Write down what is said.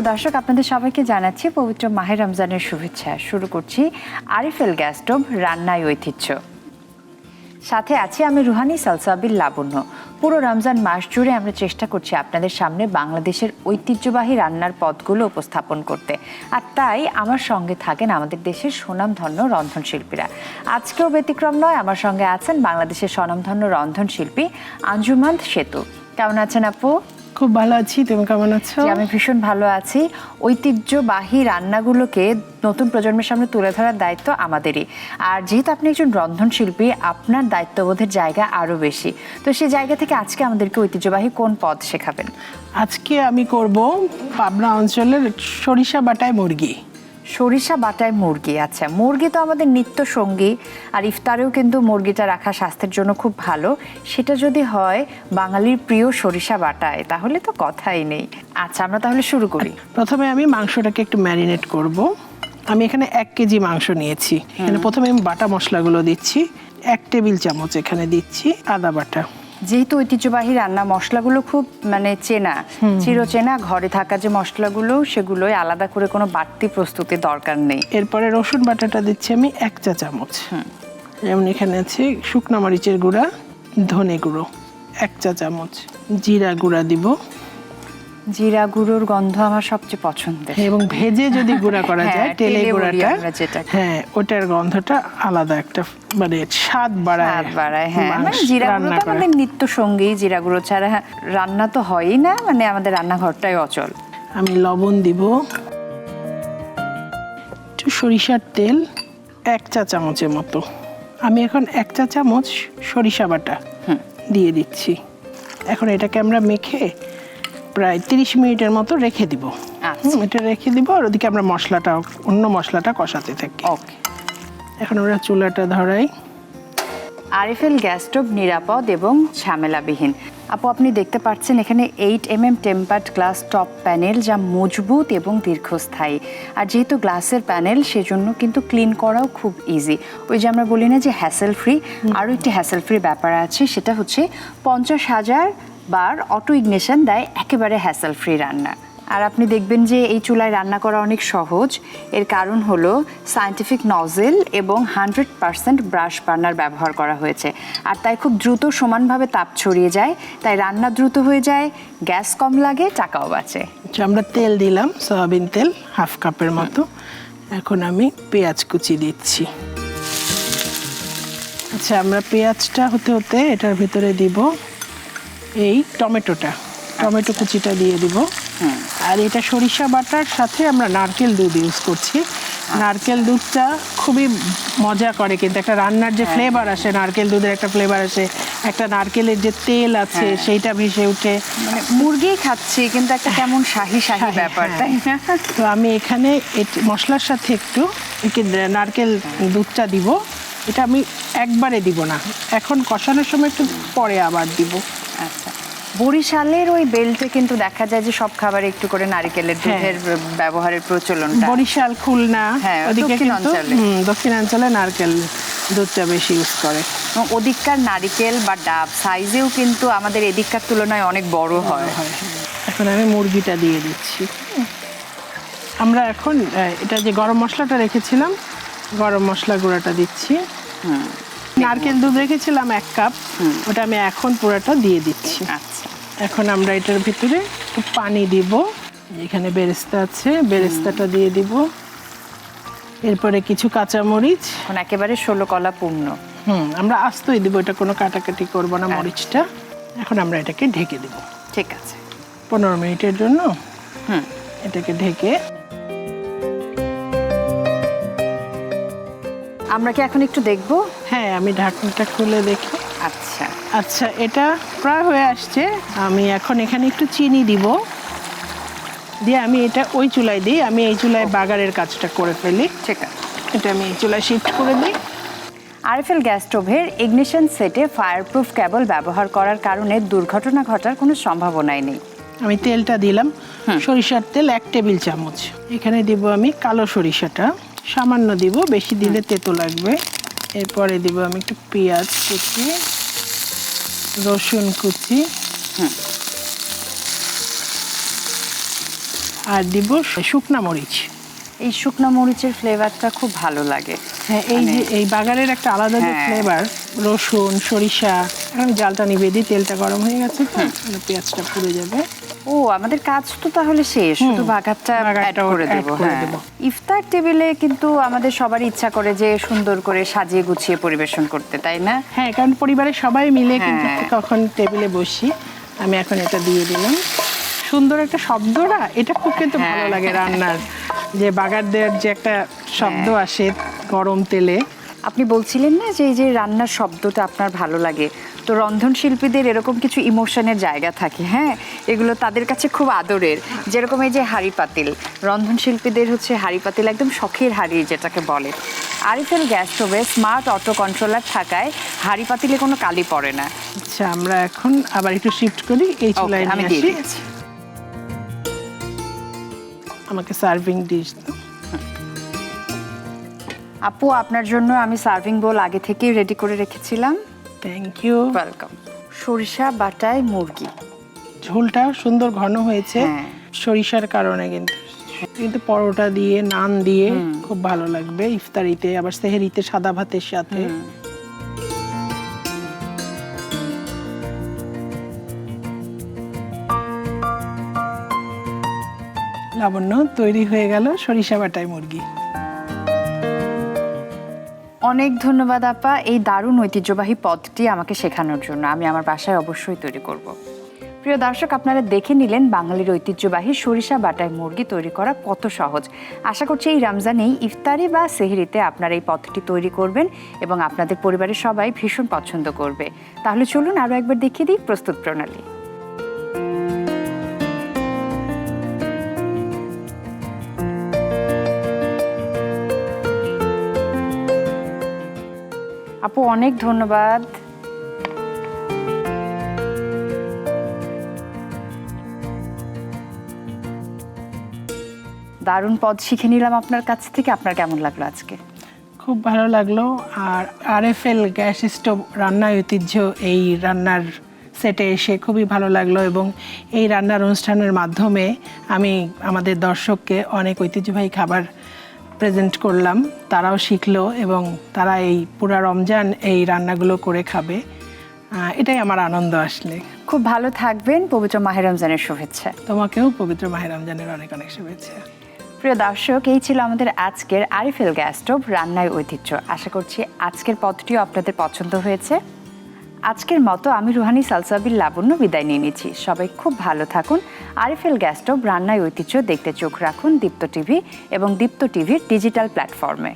সুপ্রিয় দর্শক, আপনাদের সবাইকে জানাচ্ছি পবিত্র মাহের রমজানের শুভেচ্ছা। শুরু করছি আরিফেল গ্যাস স্টোভ রান্নায় ঐতিহ্য। সাথে আছি আমি রুহানি সালসাবিল লাবণ্য। পুরো রমজান মাস জুড়ে আমরা চেষ্টা করছি আপনাদের সামনে বাংলাদেশের ঐতিহ্যবাহী রান্নার পদগুলো উপস্থাপন করতে। আর তাই আমার সঙ্গে থাকেন আমাদের দেশের সুনামধন্য রন্ধনশিল্পীরা। আজকেও ব্যতিক্রম নয়, আমার সঙ্গে আছেন বাংলাদেশের স্বনামধন্য রন্ধনশিল্পী আঞ্জুমান সেতু। কেমন আছেন আপু? খুব ভালো আছি তুমি কেমন আছো? আমি ভীষণ ভালো আছি। ঐতিহ্যবাহী রান্নাগুলোকে নতুন প্রজন্মের সামনে তুলে ধরার দায়িত্ব আমাদেরই। আর যেহেতু আপনি একজন রন্ধনশিল্পী আপনার দায়িত্ববোধের জায়গা আরও বেশি। তো সেই জায়গা থেকে আজকে আমাদেরকে ঐতিহ্যবাহী কোন পদ শেখাবেন? আজকে আমি করব পাবনা অঞ্চলের সরিষা বাটায় মুরগি। সরিষা বাটায় মুরগি। আচ্ছা মুরগি তো আমাদের নিত্য সঙ্গী আর ইফতারেও কিন্তু মুরগিটা রাখা স্বাস্থ্যের জন্য খুব ভালো। সেটা যদি হয় বাঙালির প্রিয় সরিষা বাটায় তাহলে তো কথাই নেই। আচ্ছা আমরা তাহলে শুরু করি। প্রথমে আমি মাংসটাকে একটু ম্যারিনেট করব। আমি এখানে এক কেজি মাংস নিয়েছি। এখানে প্রথমে আমি বাটা মশলাগুলো দিচ্ছি। এক টেবিল চামচ এখানে দিচ্ছি আদা বাটা। যেহেতু ঐতিহ্যবাহী রান্না মশলাগুলো খুব মানে চেনা চিরচেনা ঘরে থাকা যে মশলাগুলো সেগুলোই আলাদা করে কোনো বাড়তি প্রস্তুতি দরকার নেই। এরপরে রসুন বাটাটা দিচ্ছি আমি এক চা চামচ। যেমন এখানে আছে শুকনো মরিচের গুঁড়া ধনে গুঁড়ো এক চা চামচ। জিরা গুঁড়া দিব। জিরা গুঁড়োর গন্ধ আমার সবচেয়ে পছন্দের। এবং ভেজে যদি গুঁড়া করা হ্যাঁ, যায় তেলে তেলে গুঁড়াটা। হ্যাঁ ওটার গন্ধটা আলাদা একটা মানে স্বাদ বাড়ায় স্বাদ বাড়ায় হ্যাঁ মানে জিরা গুঁড়ো তো আমাদের নিত্য সঙ্গী জিরা গুঁড়ো ছাড়া রান্না তো হয়ই না মানে আমাদের রান্নাঘরটাই অচল। আমি লবণ দিব একটু সরিষার তেল এক চা চামচের মতো। আমি এখন এক চা চামচ সরিষা বাটা দিয়ে দিচ্ছি। এখন এটাকে আমরা মেখে প্রায় তিরিশ মিনিটের মতো রেখে দিব। আচ্ছা। এটা রেখে দিব আর ওদিকে আমরা মশলাটা অন্য মশলাটা কষাতে থাকি। ওকে। এখন আমরা চুলাটা ধরাই। আরএফএল গ্যাস স্টোভ নিরাপদ এবং ঝামেলাবিহীন। আপু আপনি দেখতে পাচ্ছেন এখানে eight M M tempered glass top panel যা মজবুত এবং দীর্ঘস্থায়ী। আর যেহেতু গ্লাসের প্যানেল সেজন্য কিন্তু ক্লিন করাও খুব ইজি ওই যে আমরা বলি না যে হ্যাসেল ফ্রি আরও একটি হ্যাসেল ফ্রি ব্যাপার আছে সেটা হচ্ছে পঞ্চাশ হাজার বার অটো ইগনিশন দেয় একেবারে হ্যাসেল ফ্রি রান্না। আর আপনি দেখবেন যে এই চুলায় রান্না করা অনেক সহজ। এর কারণ হলো সায়েন্টিফিক নজেল এবং হান্ড্রেড পার্সেন্ট ব্রাশ বার্নার ব্যবহার করা হয়েছে। আর তাই খুব দ্রুত সমানভাবে তাপ ছড়িয়ে যায়। তাই রান্না দ্রুত হয়ে যায় গ্যাস কম লাগে টাকাও বাঁচে। আচ্ছা, আমরা তেল দিলাম সয়াবিন তেল হাফ কাপের মতো। এখন আমি পেঁয়াজ কুচি দিচ্ছি। আচ্ছা আমরা পেঁয়াজটা হতে হতে এটার ভিতরে দিব এই টমেটোটা টমেটো কুচিটা দিয়ে দিব। আর এটা সরিষা বাটার সাথে আমরা নারকেল দুধ ইউজ করছি। নারকেল দুধটা খুবই মজা করে কিন্তু একটা রান্নার যে ফ্লেভার আসে নারকেল দুধের একটা ফ্লেভার আসে একটা নারকেলের যে তেল আছে সেইটা ভেসে উঠে। মানে মুরগি খাচ্ছি কিন্তু একটা কেমন শাহি শাহি ব্যাপার হ্যাঁ। তাই না? তো আমি এখানে মশলার সাথে একটু একে নারকেল দুধটা দিব। এটা আমি একবারে দিব না। এখন কষানোর সময় একটু পরে আবার দিব। আচ্ছা বরিশালের ওই বেল্টে কিন্তু দেখা যায় যে সব খাবারে একটু করে নারিকেলের হ্যাঁ। দুধের ব্যবহারের প্রচলন বরিশাল খুলনা হ্যাঁ, ওদিকে দক্ষিণ কিন্তু অঞ্চলে। হুম, দক্ষিণাঞ্চলে নারকেল দুধটা বেশি ইউজ করে। ওদিককার নারিকেল বা ডাব সাইজেও কিন্তু আমাদের এদিককার তুলনায় অনেক বড় হয়। হয়। এখন আমি মুরগিটা দিয়ে দিচ্ছি। আমরা এখন এটা যে গরম মশলাটা রেখেছিলাম গরম মশলা গুঁড়াটা দিচ্ছি। নারকেল দুধ রেখেছিলাম এক কাপ ওটা আমি এখন পুরোটা দিয়ে দিচ্ছি। আচ্ছা। এখন আমরা এটার ভিতরে একটু পানি দিব। এখানে বেরেস্তা আছে বেরেস্তাটা দিয়ে দিব। এরপরে কিছু কাঁচামরিচ। এখন একেবারে ষোলো কলা পূর্ণ। হুম আমরা আস্তই দিব এটা কোনো কাটাকাটি করব না মরিচটা। এখন আমরা এটাকে ঢেকে দেব। ঠিক আছে। পনেরো মিনিটের জন্য হুম। এটাকে ঢেকে। আমরা কি এখন একটু দেখব? হ্যাঁ আমি ঢাকনাটা খুলে দেখি। আচ্ছা এটা প্রায় হয়ে আসছে। আমি এখন এখানে একটু চিনি দিব। দিয়ে আমি এটা ওই চুলায় দিই। আমি এই চুলায় বাগারের কাজটা করে ফেলি। ঠিক আছে। এটা আমি এই চুলায় শিফট করে দিই। আরএফএল গ্যাস স্টোভের ইগনিশন সেটে ফায়ারপ্রুফ কেবল ব্যবহার করার কারণে দুর্ঘটনা ঘটার কোনো সম্ভাবনাই নেই। আমি তেলটা দিলাম। সরিষার তেল এক টেবিল চামচ। এখানে দিব আমি কালো সরিষাটা। সামান্য দিব বেশি দিলে তেতো লাগবে। এরপরে দিব আমি একটু পেঁয়াজ কুচি। রসুন কুচি। আর দিব শুকনা মরিচ। এই শুকনো মরিচের ফ্লেভারটা খুব ভালো লাগে। হ্যাঁ এই যে মানে- এই বাগানের একটা আলাদা যে হ্যাঁ। ফ্লেভার রসুন সরিষা এখন জালটা নিবে দিই তেলটা গরম হয়ে গেছে তো পেঁয়াজটা পুড়ে যাবে। ও আমাদের কাজ তো তাহলে শেষ শুধু বাগারটা অ্যাড করে দেবো হ্যাঁ। ইফতার টেবিলে কিন্তু আমাদের সবারই ইচ্ছা করে যে সুন্দর করে সাজিয়ে গুছিয়ে পরিবেশন করতে তাই না? হ্যাঁ কারণ পরিবারের সবাই মিলে কিন্তু হ্যাঁ। কখন টেবিলে বসি আমি এখন এটা দিয়ে দিলাম। সুন্দর একটা শব্দ না এটা খুব কিন্তু ভালো হ্যাঁ। লাগে রান্নার। যে বাগার দেওয়ার যে একটা শব্দ হ্যাঁ। আসে গরম তেলে। আপনি বলছিলেন না যে এই যে রান্নার শব্দটা আপনার ভালো লাগে? তো রন্ধন শিল্পীদের এরকম কিছু ইমোশনের জায়গা থাকে হ্যাঁ? এগুলো তাদের কাছে খুব আদরের। যেরকম এই যে হাড়ি পাতিল। রন্ধন শিল্পীদের হচ্ছে হাড়ি পাতিল একদম শখের হাড়ি যেটাকে বলে। আরিফেল গ্যাস স্টোভে স্মার্ট অটো কন্ট্রোলার থাকায় হাড়ি পাতিলে কোনো কালি পড়ে না। আচ্ছা আমরা এখন আবার একটু শিফট করি। এই চুলায় আমি দিয়ে আমাকে সার্ভিং ডিশ আপু আপনার জন্য আমি সার্ভিং বোল আগে থেকেই রেডি করে রেখেছিলাম। থ্যাংক ইউ ওয়েলকাম সরিষা বাটায় মুরগি। ঝোলটা সুন্দর ঘন হয়েছে। হ্যাঁ। সরিষার কারণে কিন্তু। কিন্তু পরোটা দিয়ে নান দিয়ে খুব ভালো লাগবে ইফতারিতে আবার সেহেরিতে সাদা ভাতের সাথে। লাবণ্য, তৈরি হয়ে গেল সরিষা বাটায় মুরগি। অনেক ধন্যবাদ আপা, এই দারুণ ঐতিহ্যবাহী পদটি আমাকে শেখানোর জন্য। আমি আমার বাসায় অবশ্যই তৈরি করব। প্রিয় দর্শক, আপনারা দেখে নিলেন বাঙালির ঐতিহ্যবাহী সরিষা বাটায় মুরগি তৈরি করা কত সহজ। আশা করছি এই রমজানেই ইফতারি বা সেহরিতে আপনারা এই পদটি তৈরি করবেন এবং আপনাদের পরিবারের সবাই ভীষণ পছন্দ করবে। তাহলে চলুন আরও একবার দেখিয়ে দিই প্রস্তুত প্রণালী। আপু, অনেক ধন্যবাদ। দারুণ পদ শিখে নিলাম আপনার কাছ থেকে। আপনার কেমন লাগল আজকে? খুব ভালো লাগল। আর আরএফএল গ্যাস স্টোভ রান্নার ঐতিহ্য, এই রান্নার সেটে এসে খুবই ভালো লাগল এবং এই রান্নার অনুষ্ঠানের মাধ্যমে আমি আমাদের দর্শককে অনেক ঐতিহ্যবাহী খাবার প্রেজেন্ট করলাম তারাও শিখলো এবং তারা এই পুরা রমজান এই রান্নাগুলো করে খাবে। এটাই আমার আনন্দ আসলে। খুব ভালো থাকবেন পবিত্র মাহের রমজানের শুভেচ্ছা। তোমাকেও পবিত্র মাহের রমজানের অনেক অনেক শুভেচ্ছা। প্রিয় দর্শক এই ছিল আমাদের আজকের আরিফেল গ্যাস স্টোভ রান্নায় ঐতিহ্য। আশা করছি আজকের পদটিও আপনাদের পছন্দ হয়েছে। আজকের মতো আমি রুহানি সালসাবির লাবণ্য বিদায় নিয়ে নিচ্ছি। সবাই খুব ভালো থাকুন। আরিফেল গ্যাস স্টোভ রান্নায় ঐতিহ্য দেখতে চোখ রাখুন দীপ্ত টিভি এবং দীপ্ত টিভির ডিজিটাল প্ল্যাটফর্মে